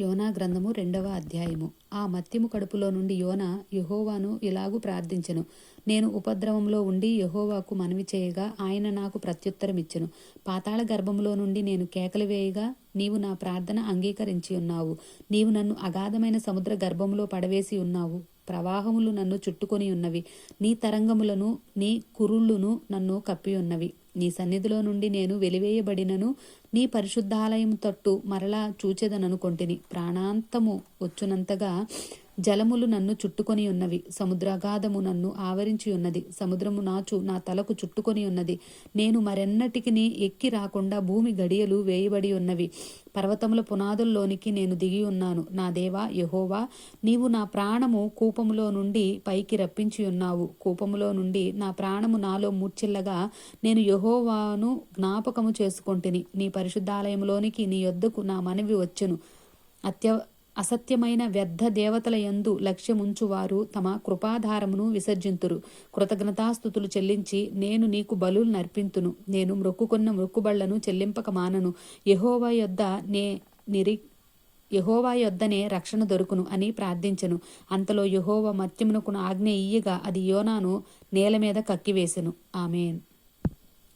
యోనా గ్రంథము రెండవ అధ్యాయము. ఆ మత్తిము కడుపులో నుండి యోన యహోవాను ఇలాగూ ప్రార్థించెను. నేను ఉపద్రవంలో ఉండి యహోవాకు మనవి చేయగా ఆయన నాకు ప్రత్యుత్తరమిచ్చెను. పాతాళ గర్భములో నుండి నేను కేకలు వేయగా నీవు నా ప్రార్థన అంగీకరించి ఉన్నావు. నీవు నన్ను అగాధమైన సముద్ర గర్భములో పడవేసి ఉన్నావు. ప్రవాహములు నన్ను చుట్టుకొని ఉన్నవి. నీ తరంగములను నీ కురుళ్ళును నన్ను కప్పి ఉన్నవి. నీ సన్నిధిలో నుండి నేను వెలివేయబడినను నీ పరిశుద్ధాలయం తట్టు మరలా చూచెదననుకొంటిని. ప్రాణాంతము వచ్చునంతగా జలములు నన్ను చుట్టుకొని ఉన్నవి. సముద్రాగాధము నన్ను ఆవరించి ఉన్నది. సముద్రము నాచు నా తలకు చుట్టుకొని ఉన్నది. నేను మరెన్నటికి ఎక్కి రాకుండా భూమి గడియలు వేయబడి ఉన్నవి. పర్వతముల పునాదుల్లోనికి నేను దిగి ఉన్నాను. నా దేవా యహోవా నీవు నా ప్రాణము కూపములో నుండి పైకి రప్పించి ఉన్నావు. కూపములో నుండి నా ప్రాణము నాలో మూర్చిల్లగా నేను యహోవాను జ్ఞాపకము చేసుకొంటిని. నీ పరిశుద్ధాలయంలోనికి నీ యొద్దకు నా మనవి వచ్చెను. అత్య అసత్యమైన వ్యర్థ దేవతల యందు లక్ష్యముంచువారు తమ కృపాధారమును విసర్జింతురు. కృతజ్ఞతాస్థుతులు చెల్లించి నేను నీకు బలు నర్పింతును. నేను మొక్కుకున్న మ్రొక్కుబళ్ళను చెల్లింపక మానను. యహోవా యొద్ద నే నిరి యహోవా యొద్దనే రక్షణ దొరుకును అని ప్రార్థించెను. అంతలో యహోవ మత్యమునకును ఆజ్ఞ ఇయ్యగా అది యోనాను నేల మీద కక్కివేసెను. ఆమెన్.